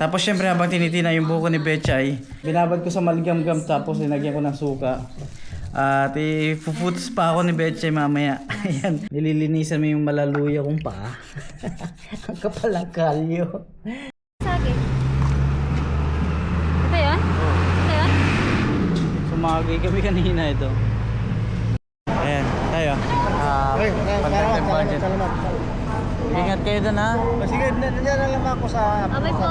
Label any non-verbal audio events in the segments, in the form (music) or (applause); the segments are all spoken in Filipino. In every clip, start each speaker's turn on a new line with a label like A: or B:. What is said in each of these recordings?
A: Tapos syempre habang tinitina yung buko ni Betchay, binabad ko sa maligamgam tapos linagyan ko ng suka. At ipuputos pa ako ni Betchay mamaya. (laughs) Ayan, nililinisan mo yung malaluya kong paa. (laughs) Ang kapal ng kalyo.
B: Saging. Ito yun? Ito yun?
A: Sumagay kami kanina ito. Ayan, tayo. Ah, pagdagdag budget. Ingat kayo dun ha.
C: Sige, nandiyan na lang ako sa...
B: Abay po.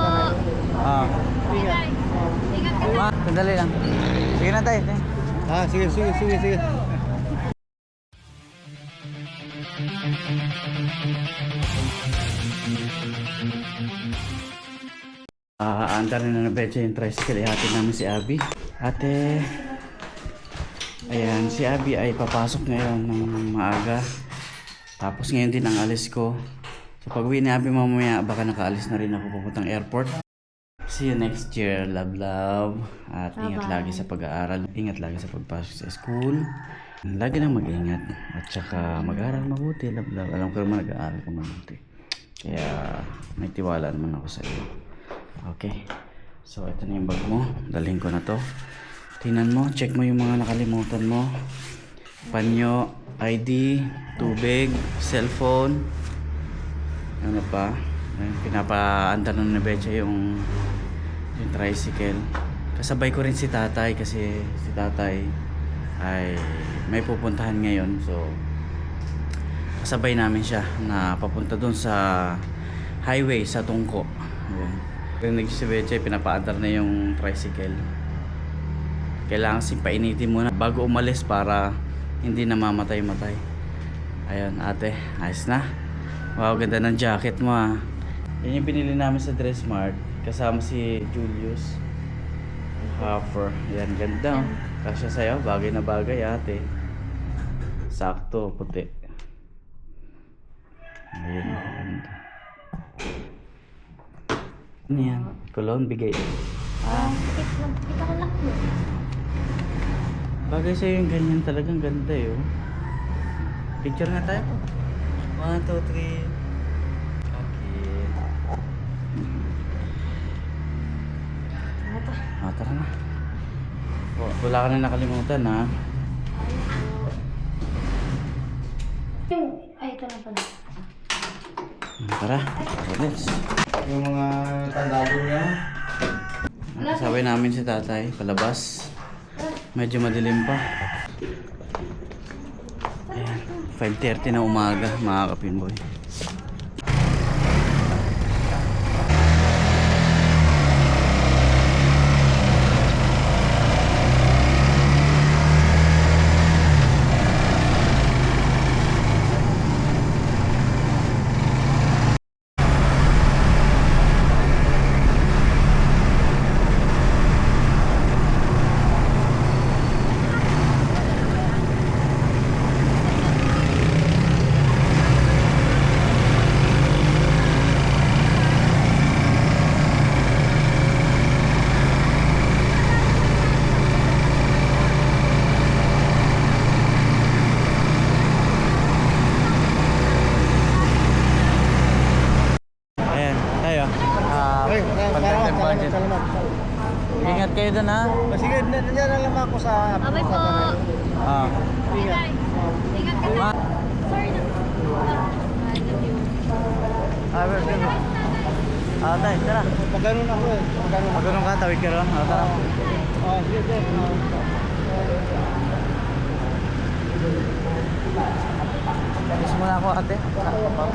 A: Ah.
B: Ingat. Ingat ka
A: Ma, sandali lang. Sige na tayo.
C: Ah, sige, sige, sige, sige.
A: Ah, andar na na betcha yung tricycle. Ihatid namin si Abby. Ate, ayan, si Abby ay papasok ngayon ng maaga. Tapos ngayon din ang alis ko. So pag uwi ni Abby mamaya, baka nakaalis na rin ako papuntang airport. See you next year, love love. At ingat
B: Bye-bye.
A: lagi sa pag-aaral. Ingat lagi sa pagpasok sa school. Lagi nang mag-ingat. At saka mag-aaral mabuti, love love. Alam ko naman nag-aaral ka mabuti. Kaya may tiwala naman ako sa iyo. Okay. So, ito na yung bag mo. Dalhin ko na to. Tingnan mo. Check mo yung mga nakalimutan mo. Panyo, ID, tubig, cellphone. Ano pa? Pinapaanda na ni Betcha yung, yung tricycle. Kasabay ko rin si tatay kasi si tatay ay may pupuntahan ngayon. So, kasabay namin siya na papunta doon sa highway sa Tungko. Ayan. Rinig si Beche, pinapaandar na yung tricycle. Kailangan sipainitin muna bago umalis para hindi namamatay-matay. Ayun, ate, ayos na. Wow, ganda ng jacket mo ah. Yan yung binili namin sa Dressmart. Kasama si Julius. Huffer. Yan, ganda. Oh. Kasya sa'yo. Bagay na bagay ate. Sakto, puti. Ayan, ganda. Ano yan, kulon bigay.
B: Ah. Kita ko lang
A: Bagay sa'yo yung ganyan talagang ganda yun. Eh, oh. Picture na tayo. 1, 2,
B: 3.
A: Ah, tara na. Oh, wala ka na nakalimutan ha.
B: Ay, ito lang pala.
A: Ah, Tara, let's.
C: Yung mga tandado niya.
A: Sabay namin si tatay, palabas. Medyo madilim pa. Ayan, 5.30 na umaga, mga kapinboy. Ayan, tayo. Ah,
C: Ay,
A: pagdagdag budget.
C: salamat.
A: Ingat kayo dun ha.
C: Sige, nandiyan na lang ako sa...
B: Abay po.
A: Ah.
B: Ingat. Ingat ka
A: Ma.
B: Sorry na.
A: Ah, where's the Ah, tayo, tara.
C: Pagganon ako eh. Pagganon
A: Pag ganun ka, tawid ka ron. Ah, tara.
C: Ah, sige, sige.
A: Kiss muna ako ate.
B: Bye-bye.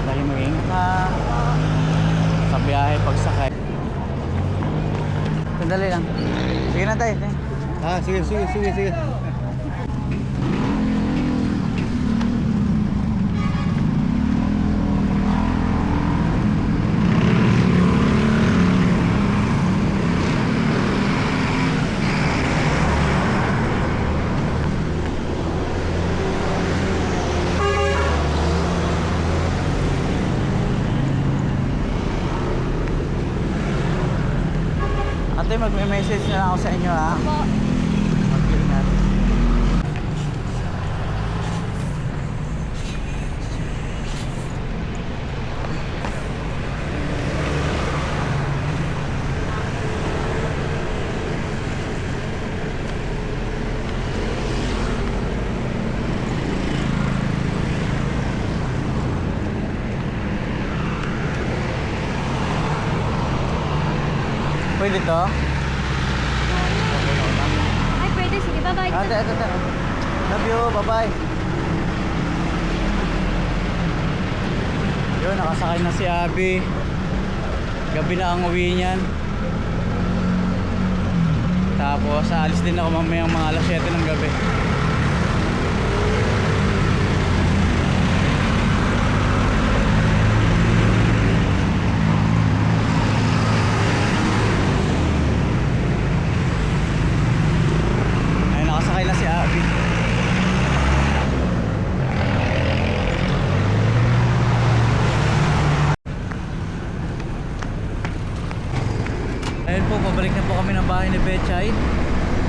A: Lagi mag-ingat ha. Sa biyahe, pagsakay. Sandali lang. Sige na tayo.
C: Ah, sige, sige, sige, sige.
B: I'll send
A: you out. I'll give him that. Where did it go? Abby. Gabi na ang uwi niyan. Tapos, aalis din ako mamayang mga alas 7 ng gabi. Ayun, nakasakay na si Abby. Ayun po, pabalik na po kami ng bahay ni Betchay.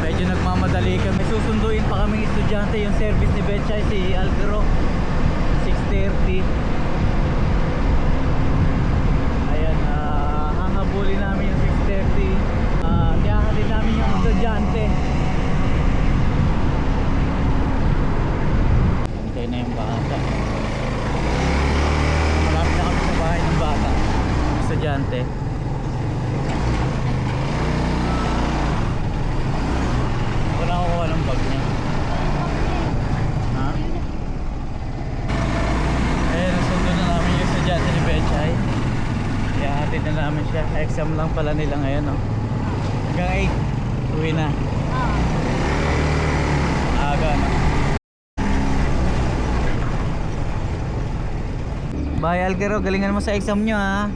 A: Medyo nagmamadali kami. Susunduin pa kaming estudyante yung service ni Betchay, si Alvaro. 6.30. Ayan, ah, hahabulin namin yung 6.30. Ah, tiyahatid namin yung estudyante. Hintay na yung bata. Malapit na kami sa bahay ng bata. Estudyante. Wala ako kuha ng bag niya. Ha? Ayun, nasundo na namin yung estudyante ni Bechay. Kaya hatid na namin siya. Exam lang pala nila ngayon, no? Hanggang 8, uwi na. Aga, no? Bye, Algero. Galingan mo sa exam nyo, ha?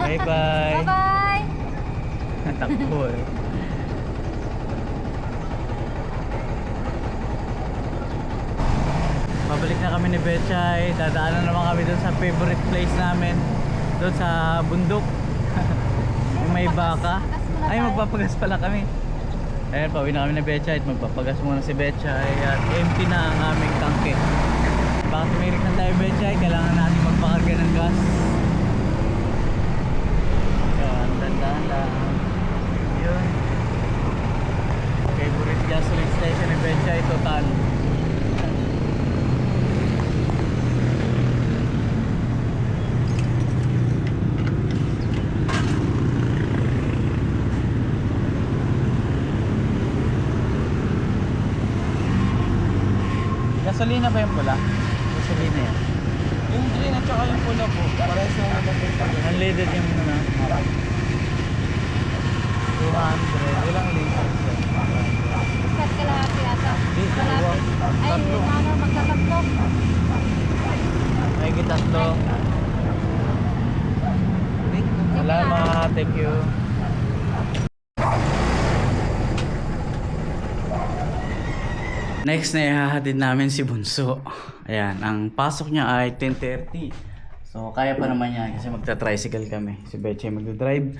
A: Bye-bye. (laughs)
B: Bye-bye. (laughs)
A: Takbo, eh. Pabalik na kami ni Betchay. Dadaanan naman kami doon sa favorite place namin. Doon sa bundok. May baka. Ay, magpapagas pala kami. Ayan, pauwi na kami ni Betchay at magpapagas muna si Betchay at empty na ang aming tangke. Baka tumirik na tayo Betchay, kailangan natin magpakarga ng gas. Yan, dandahan lang. Yun. Favorite gasoline station ni Betchay, total. Gasolina ba yung pula? Gasolina yan.
C: Yung green at saka yung pula po. Para sa
A: Unleaded yung ano. 200. Ilang liters yan?
B: Kat kalahati ata. Kalahati. Ay, ano, magtatatlo.
A: May gitatlo. Salamat. Thank you. Next na ihahatid namin si Bunso. Ayan, ang pasok niya ay 10.30. So, kaya pa naman yan kasi magta-tricycle kami. Si Betchay magdadrive.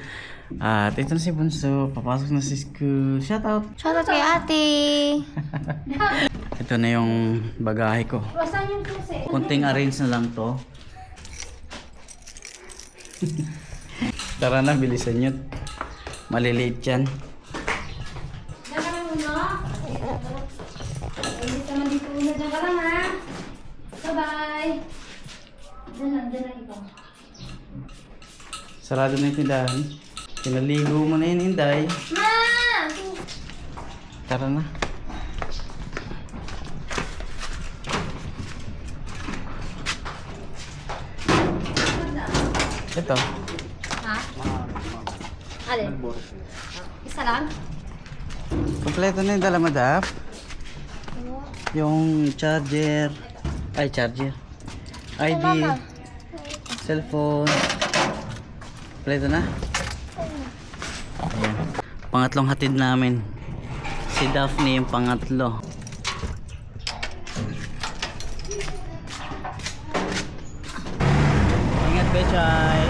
A: At ito na si Bunso. Papasok na si school. Shout out!
B: Shoutout kay ate.
A: Ito na yung bagahe ko. Kunting arrange na lang to. Tara na, bilisan nyo. Maliliit yan.
B: Diyan ka lang muna. Hindi ka man dito una. Diyan ka lang ha. Bye-bye. Diyan lang, diyan lang ikaw.
A: Sarado na yung tindahan. Pinaligo mo na yun, Inday.
B: Ma!
A: Tara na. Ito.
B: Ha? Alin? Isa lang?
A: Kompleto na yung dala madap. Yung charger. Ay, charger. ID. Cellphone. Kompleto na. Ayan. Pangatlong hatid namin. Si Daphne yung pangatlo. Ingat, Bechay.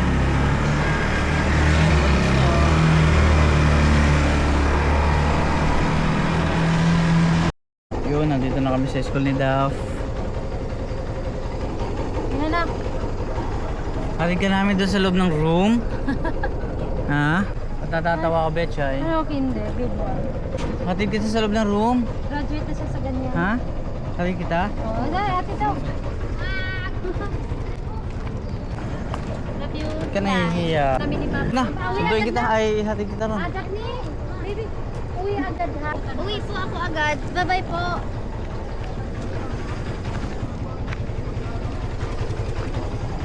A: Yun, nandito na kami sa school ni Daph.
B: Ano na?
A: Halid ka namin doon sa loob ng room. (laughs) ha? Natatawa ka, Bechay.
B: Ano hindi? Grade 1.
A: Hatid kita sa loob ng room.
B: Graduate na siya sa ganyan.
A: Ha? Halid kita?
B: Oo, dahil ate daw. Love you.
A: ka nahihiya?
B: Kami ni Papa.
A: Na, sunduin kita.
B: na.
A: Ay, hatid kita ron.
B: Agad ni. Baby, uwi agad ha. Uwi po ako agad. Bye-bye po.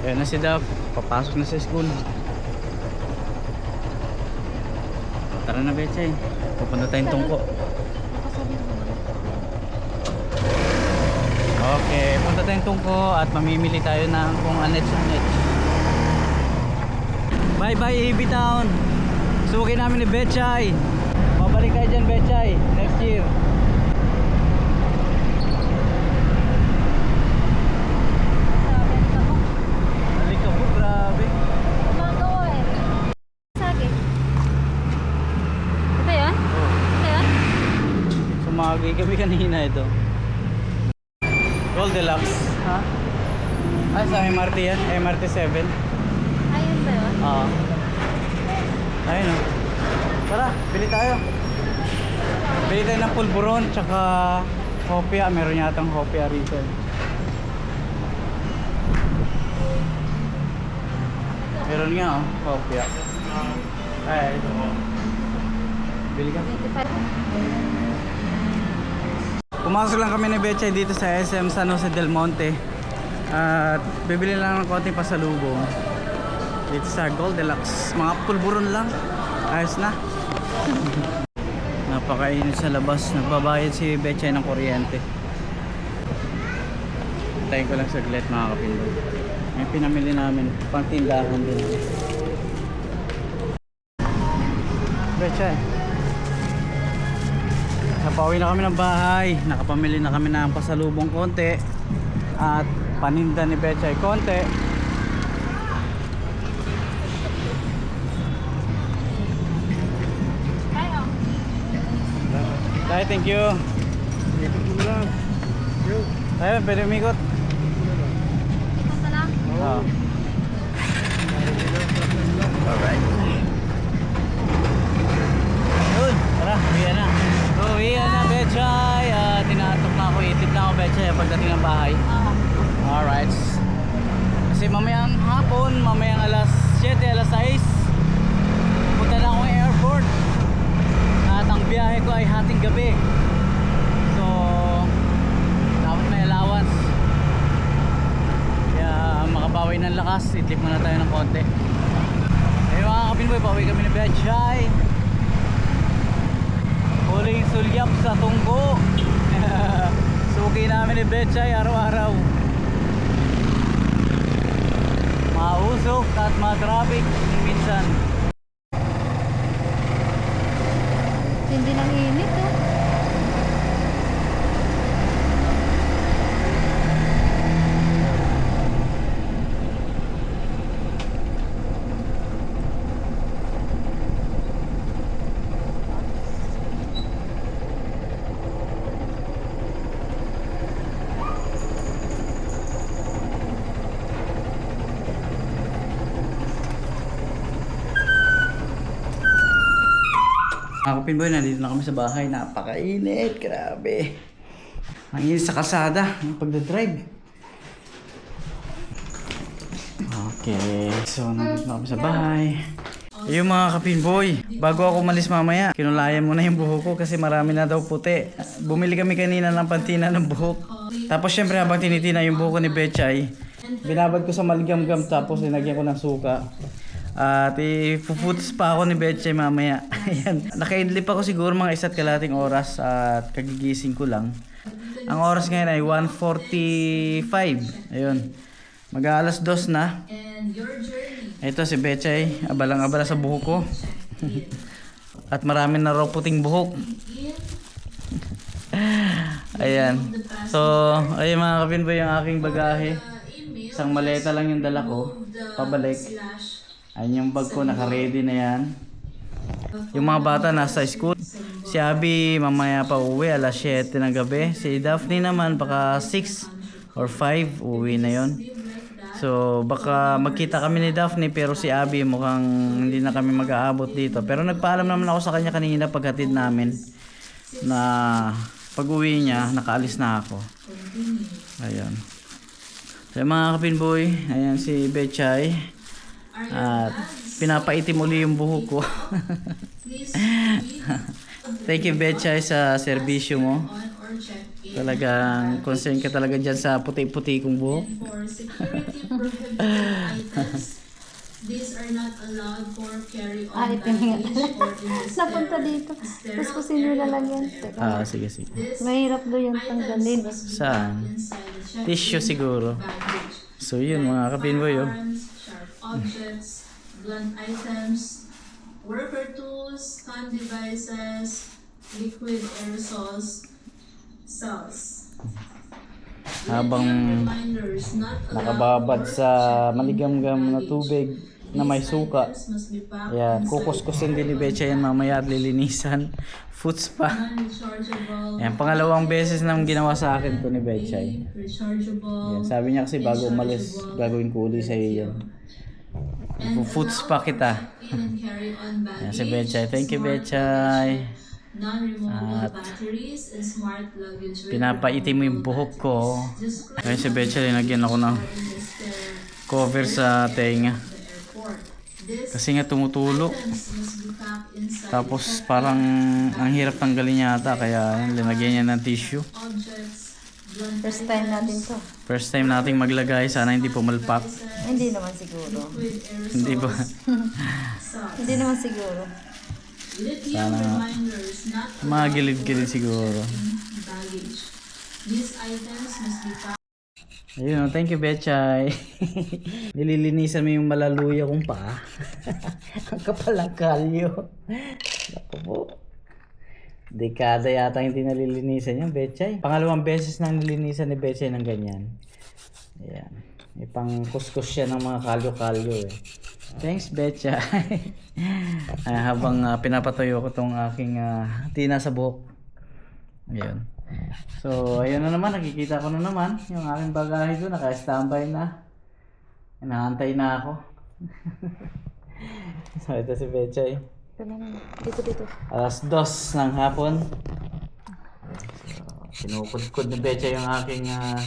A: Ayan na si Dav. Papasok na sa school. Tara na, Betchay. Pupunta tayong tungko. Okay, punta tayong tungko at mamimili tayo ng kung anets-anets. Bye bye AB Town. Suki namin ni Betchay. Mabalik kayo dyan Betchay next year. Balik ka po, grabe.
B: Gumagawa eh. Sagi. Ito yun? Ito yun?
A: Sumagi kami kanina ito. Gold Deluxe. Ha? Ay, sa MRT yan. MRT 7.
B: Ayun ba yun?
A: Oo. Ayun o. Tara, bili tayo. Bili tayo ng pulburon tsaka hopia. Meron yatang hopia rito. Meron nga oh, hopia. Ay, ito. Bili ka.
B: 25.
A: Pumasok lang kami ni Betchay dito sa SM San Jose del Monte. At bibili lang ng konting pasalubong. Dito sa Gold Deluxe. Mga pulburon lang. Ayos na. (laughs) Napakainit sa labas. Nagbabayad si Betchay ng kuryente. Tayo ko lang saglit mga kapindoy. May pinamili namin. Pang tindahan din. Betchay. Napauwi na kami ng bahay. Nakapamili na kami ng pasalubong konti. At paninda ni Betchay konti. Tay, thank you. Ayun, pwede umikot.
B: Ikot na lang.
A: Oo. Alright. Yun, tara, uwian na. Uwian na, Betchay. Uh, tinatok na ako, itip na ako, Betchay, pagdating ng bahay.
B: Oo.
A: Alright. Kasi mamayang hapon, mamayang alas 7, alas 6, punta na akong airport. At ang biyahe ko ay hating gabi. So, dapat may allowance. Kaya makabawi ng lakas, itlip muna tayo ng konti. Eh mga kapinboy, pauwi kami ni Betchay. Huling sulyap sa tungko. (laughs) Suki namin ni Betchay araw-araw. Mausok at matraffic minsan.
B: Hindi ng init oh.
A: Ako pinboy, nandito na kami sa bahay. Napakainit, grabe. Ang init sa kalsada, yung pagdadrive. Okay, so nandito na kami sa bahay. Yung mga kapinboy, bago ako malis mamaya, kinulayan mo na yung buhok ko kasi marami na daw puti. Bumili kami kanina ng pantina ng buhok. Tapos syempre habang tinitina yung buhok ko ni Betchay, binabad ko sa maligam-gam tapos linagyan ko ng suka. At ipuputos pa ako ni Betchay mamaya. (laughs) Ayan. Nakaidlip ako siguro mga isa't kalating oras at kagigising ko lang. Ang oras ngayon ay 1.45. Ayun. Mag-aalas dos na. Ito si Betchay, abalang-abala sa buhok ko. (laughs) At marami na raw puting buhok. (laughs) Ayan. So, ayun mga kapinboy yung aking bagahe. Isang maleta lang yung dala ko. Pabalik. Ayun yung bag ko, naka-ready na yan. Yung mga bata nasa school. Si Abby mamaya pa uwi, alas 7 ng gabi. Si Daphne naman baka 6 or 5 uwi na yon. So baka magkita kami ni Daphne pero si Abby mukhang hindi na kami mag-aabot dito. Pero nagpaalam naman ako sa kanya kanina paghatid namin na pag uwi niya, nakaalis na ako. Ayan. So mga kapinboy, ayan si Betchay. At pinapaitim uli yung buhok ko. (laughs) Thank you Betchay sa serbisyo mo. Talagang concern ka talaga dyan sa puti-puti kong buhok.
D: These are not allowed for
B: Ay, pininga
D: baggage or
B: Napunta dito. Tapos kung sino lalagyan. Teka.
A: Ah, sige sige.
B: Mahirap daw yan tanggalin.
A: Saan? Tissue siguro. So yun mga kapinboy oh.
D: Objects, blunt items, worker tools, hand devices, liquid aerosols, cells.
A: Habang nakababad sa maligam-gam na tubig na may suka. Ayan, kukuskusin din ni Betcha yan mamaya at lilinisan. (laughs) Foots pa.
D: non-rechargeable,
A: Ayan, pangalawang beses nang ginawa sa akin to ni Betcha. Ayan,
D: rechargeable,
A: sabi niya kasi bago umalis, gagawin ko uli sa iyo yan. Foots pa kita.
D: baggage,
A: si Betchay. Thank you,
D: non-removable
A: At Pinapaitim mo yung buhok ko. Ayun si Betcha, linagyan ako ng
D: stair
A: cover sa tenga. Kasi nga tumutulo. Tapos parang ang hirap tanggalin yata kaya linagyan niya ng tissue.
B: First time natin to.
A: First time nating maglagay, sana hindi pumalpak.
B: Hindi naman siguro.
A: Hindi ba? (laughs)
B: Hindi naman siguro.
D: Not
A: Mga gilid-gilid siguro. Ayun, oh, thank you Betchay. (laughs) Nililinisan mo yung malaluya kong paa. (laughs) ang kapal ng kalyo. Naku po. Dekada yata hindi nalilinisan yung Betchay. Pangalawang beses nang nilinisan ni Betchay ng ganyan. Ayan. May pang kuskus siya ng mga kalyo-kalyo eh. Thanks Betchay. Ay, (laughs) habang ah, pinapatuyo ko tong aking ah, tina sa buhok. Ayun. So, ayun na naman. Nakikita ko na naman yung aking bagahe doon. Naka-standby na. Inaantay na ako. (laughs) so, ito si Bechay.
B: Ito naman. Dito, dito.
A: Alas dos ng hapon. Kinukudkod ni Bechay yung aking ah,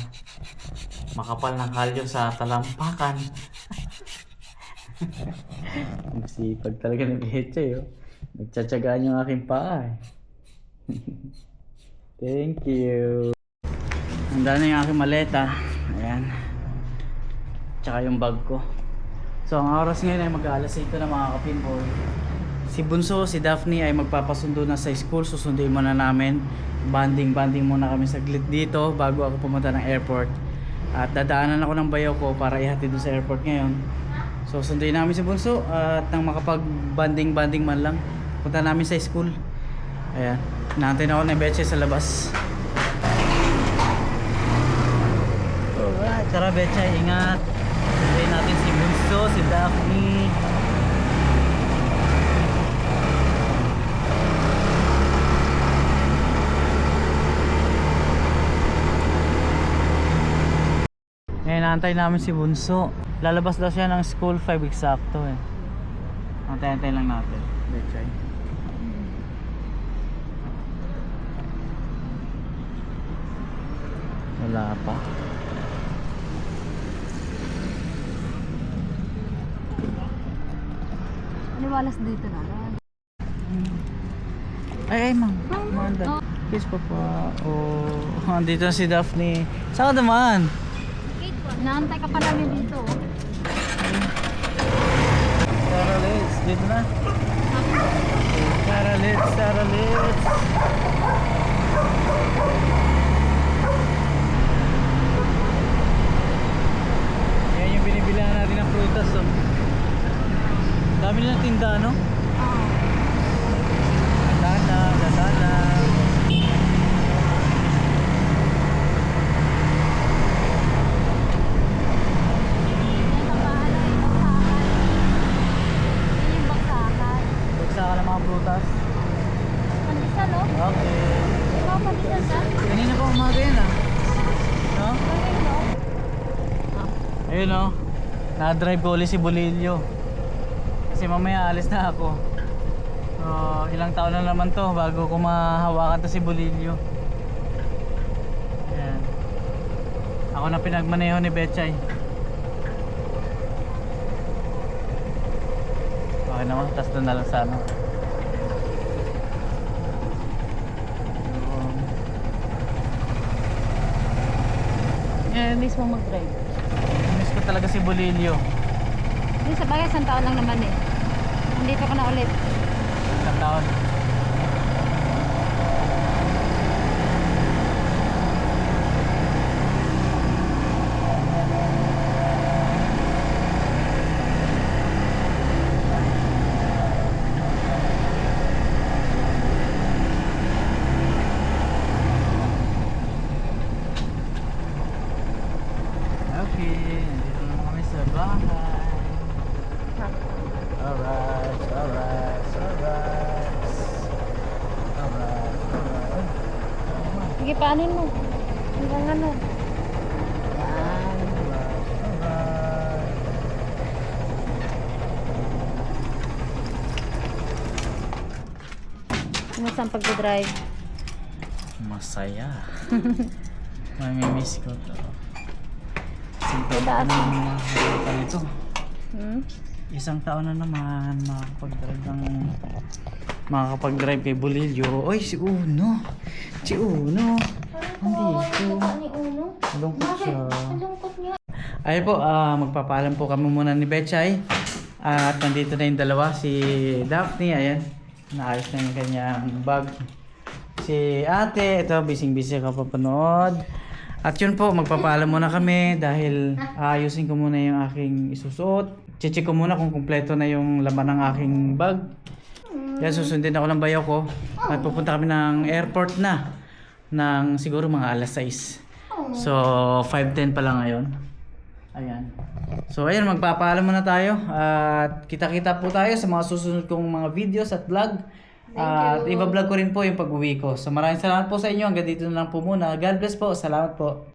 A: makapal na kalyo sa talampakan. (laughs) Ang sipag talaga ni Bechay. Oh. Nagtsatsagaan yung aking paa eh. (laughs) Thank you. Handa na yung aking maleta. Ayan. Tsaka yung bag ko. So, ang oras ngayon ay mag-alas 8 na mga kapinboy. Si Bunso, si Daphne ay magpapasundo na sa school. Susunduin muna namin. Banding-banding muna kami saglit dito bago ako pumunta ng airport. At dadaanan ako ng bayaw ko para ihatid doon sa airport ngayon. So, sunduin namin si Bunso at nang makapag-banding-banding man lang, punta namin sa school. Ayan. Naantay na ako ng Betche sa labas. Alright, tara Betche, ingat. Sunduin natin si Bunso, si Daphne. Ngayon, naantay namin si Bunso. Lalabas daw siya ng school 5 eksakto eh. Antay-antay lang natin. Betchay. Wala pa.
B: Aniwalas dito na.
A: Ay, ay, ma'am. Manda. Kiss pa pa. Oh, (laughs) andito na si Daphne. Saan ka naman?
B: Naantay ka pa namin dito.
A: Tara, let's. Dito na. Tara, let's. Tara, let's. Yan yung binibilihan natin ng prutas. Oh. Dami nilang tinda, no?
B: Oo.
A: Dadana, dadana.
B: Yan ang bahala yung baksakan. Yan yung baksakan.
A: Bagsa ka ng mga prutas.
B: Pandesal, oh.
A: Okay.
B: Ikaw, pandesal ka?
A: Kanina pa umaga yan, ah. No?
B: Bakit, no?
A: Ayun oh. Na-drive ko ulit si Bolillo. Kasi mamaya alis na ako. So, ilang taon na naman to bago ko mahawakan to si Bolillo. Ayan. Ako na pinagmaneho ni Betchay. Okay naman, tapos doon na lang sa ano.
B: Eh, mismo mag-drive.
A: Miss ko talaga si Bolilio.
B: Hindi sa bagay, isang taon lang naman eh. Nandito ka na ulit.
A: Isang taon. Okay, nandito na kami sa bahay. Alright, alright, alright. Alright, alright.
B: Sige, paanin mo. Hanggang ano. Yan. Kumusta ang pagdadrive?
A: Masaya. Mamimiss ko to. Isang taon na naman makakalimutan ito.
B: Hmm?
A: Isang taon na naman makakapag-drive ng makakapag-drive kay Bolilio. Oy, si Uno. Si Uno. Nandito.
B: ni Uno.
A: Lungkot siya.
B: lungkot niya.
A: Ayun po, ah, magpapaalam po kami muna ni Betchay. At nandito na yung dalawa, si Daphne, ayan. Naayos na yung kanyang bag. Si ate, ito, bising-busy ka papanood. At yun po, magpapaalam muna kami dahil ayusin ko muna yung aking isusuot. Check ko muna kung kumpleto na yung laman ng aking bag. Yan, susundin ako ng bayaw ko. At pupunta kami ng airport na. Ng siguro mga alas 6. So, 5.10 pa lang ngayon. Ayan. So, ayan, magpapaalam muna tayo. At kita-kita po tayo sa mga susunod kong mga videos at vlog. At iba-vlog ko rin po yung pag-uwi ko. So, maraming salamat po sa inyo. Hanggang dito na lang po muna. God bless po. Salamat po.